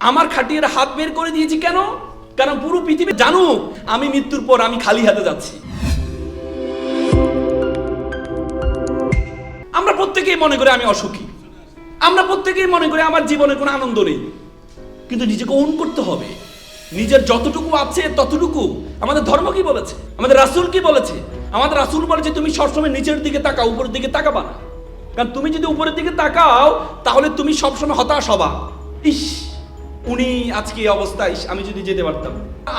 আমার খাটিয়ে হাত বের করে দিয়েছি কেন? কারণ পুরো পৃথিবী জানুক, আমি মৃত্যুর পর আমি খালি হাতে যাচ্ছি। আমরা প্রত্যেকেই মনে করি আমি অসুখী। আমরা প্রত্যেকেই মনে করি আমার জীবনে কোনো আনন্দ নেই। কিন্তু নিজেকে ওন করতে হবে। নিজের যতটুকু আছে ততটুকু। আমাদের ধর্ম কি বলেছে? আমাদের রাসূল কি বলেছে? আমাদের রাসূল বলেছে তুমি সবসময় নিচের দিকে তাকাও, উপরের দিকে তাকাবা না। কারণ তুমি যদি উপরের দিকে তাকাও, তাহলে তুমি সবসময় হতাশ হবা। ইস! উনি আজকে এই অবস্থায় আমি যদি যেতে পারতাম।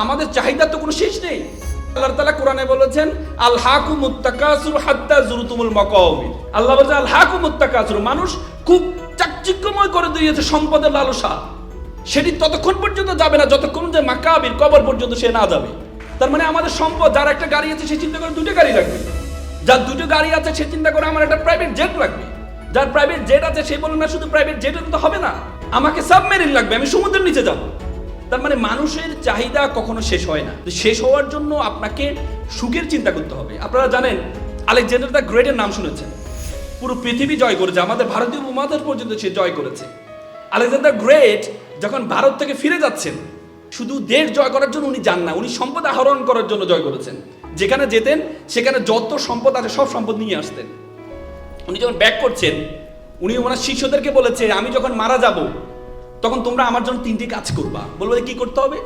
আমাদের চাহিদা তো কোনো শেষ নেই। আল্লাহ তাআলা কোরআনে বলেছেন, আল হাকু মুত্তাকাসুর হাত্তা জুরুতুমুল মাকাবির আল্লাহ বলেছে আল হাকু মুত্তাকাসুর। মানুষ খুব চাকচিক্যময় করে দিয়েছে সম্পদের লালসা। সেটি ততক্ষণ পর্যন্ত যাবে না, যতক্ষণ যে মাকাবির কবর পর্যন্ত সে না যাবে। তার মানে আমাদের সম্পদ, যার একটা গাড়ি আছে, সে চিন্তা করে দুটো গাড়ি রাখবে। যার দুটো গাড়ি আছে, সে চিন্তা করে আমার একটা প্রাইভেট জেট লাগবে যার প্রাইভেট জেট আছে, সে বলে না, শুধু প্রাইভেট জেট তো হবে না। আমাকে সাবমেরিন লাগবে, আমি সমুদ্রের নিচে যাব। তার মানে মানুষের চাহিদা কখনো শেষ হয় না। শেষ হওয়ার জন্য আপনাকে সুখের চিন্তা করতে হবে। আপনারা জানেন, আলেকজান্ডার দ্য গ্রেটের নাম শুনেছেন। পুরো পৃথিবী জয় করেছে, আমাদের ভারতীয় উপমহাদেশ পর্যন্ত সে জয় করেছে। আলেকজান্ডার গ্রেট যখন ভারত থেকে ফিরে যাচ্ছেন, শুধু দেশ জয় করার জন্য উনি যান না, উনি সম্পদ আহরণ করার জন্য জয় করেছেন। যেখানে যেতেন, সেখানে যত সম্পদ আছে, সব সম্পদ নিয়ে আসতেন। উনি যখন ব্যাক করছেন উনি ওনার শিষ্যদেরকে বলেছে, আমি যখন মারা যাব, তখন তোমরা আমার জন্য তিনটি কাজ করবা। বলবে কি করতে হবে?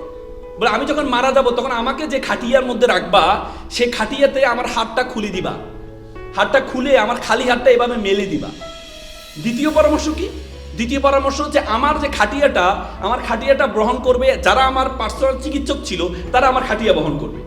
বলে, আমি যখন মারা যাব, তখন আমাকে যে খাটিয়ার মধ্যে রাখবা, সে খাটিয়াতে আমার হাতটা খুলে দিবা। হাতটা খুলে আমার খালি হাতটা এভাবে মেলে দিবা। দ্বিতীয় পরামর্শ কি? দ্বিতীয় পরামর্শ হচ্ছে, আমার যে খাটিয়াটা, আমার খাটিয়াটা গ্রহণ করবে, যারা আমার পার্সোনাল চিকিৎসক ছিল, তারা আমার খাটিয়া বহন করবে।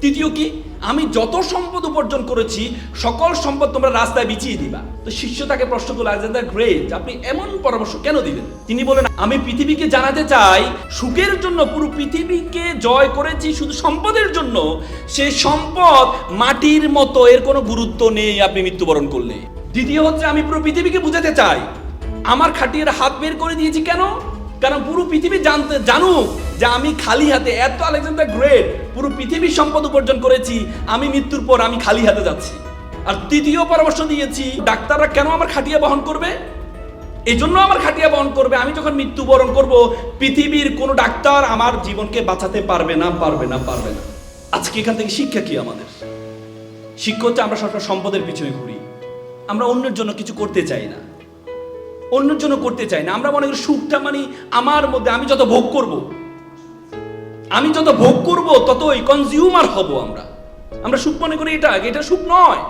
তৃতীয় কি? আমি যত সম্পদ উপার্জন করেছি, সকল সম্পদ তোমরা রাস্তায় বিছিয়ে দিবা। তো শিষ্য তাকে প্রশ্ন করল, আলেকজান্ডার, গ্রেট, আপনি এমন পরামর্শ কেন দিলেন? তিনি বলেন আমি পৃথিবীকে জানাতে চাই, সুখের জন্য পুরো পৃথিবীকে জয় করেছি শুধু সম্পদের জন্য। সে সম্পদ মাটির মতো, এর কোনো গুরুত্ব নেই, আপনি মৃত্যুবরণ করলে। দ্বিতীয় হচ্ছে, আমি পুরো পৃথিবীকে বুঝাতে চাই। আমার খাটিয়ে হাত বের করে দিয়েছি কেন? কারণ পুরো পৃথিবী জানতে জানুক যে আমি খালি হাতে এত আলেকজান্ডার গ্রেট, পুরো পৃথিবীর সম্পদ উপার্জন করেছি, আমি মৃত্যুর পর আমি খালি হাতে যাচ্ছি। আর তৃতীয় পরামর্শ দিয়েছি, ডাক্তাররা কেন আমার খাটিয়া বহন করবে? এই জন্য আমার খাটিয়া বহন করবে, আমি যখন মৃত্যুবরণ করব, পৃথিবীর কোনো ডাক্তার আমার জীবনকে বাঁচাতে পারবে না পারবে না পারবে না। আজকে এখান থেকে শিক্ষা কি আমাদের? শিক্ষা হচ্ছে আমরা সবসময় সম্পদের পিছনে ঘুরি। আমরা অন্যের জন্য কিছু করতে চাই না। অন্যের জন্য করতে চাই না। আমরা মনে করি সুখটা মানে আমার মধ্যে আমি যত ভোগ করব, আমি যত ভোগ করব ততই কনজিউমার হব আমরা। আমরা সুখ মনে করি এটা এটা সুখ নয়।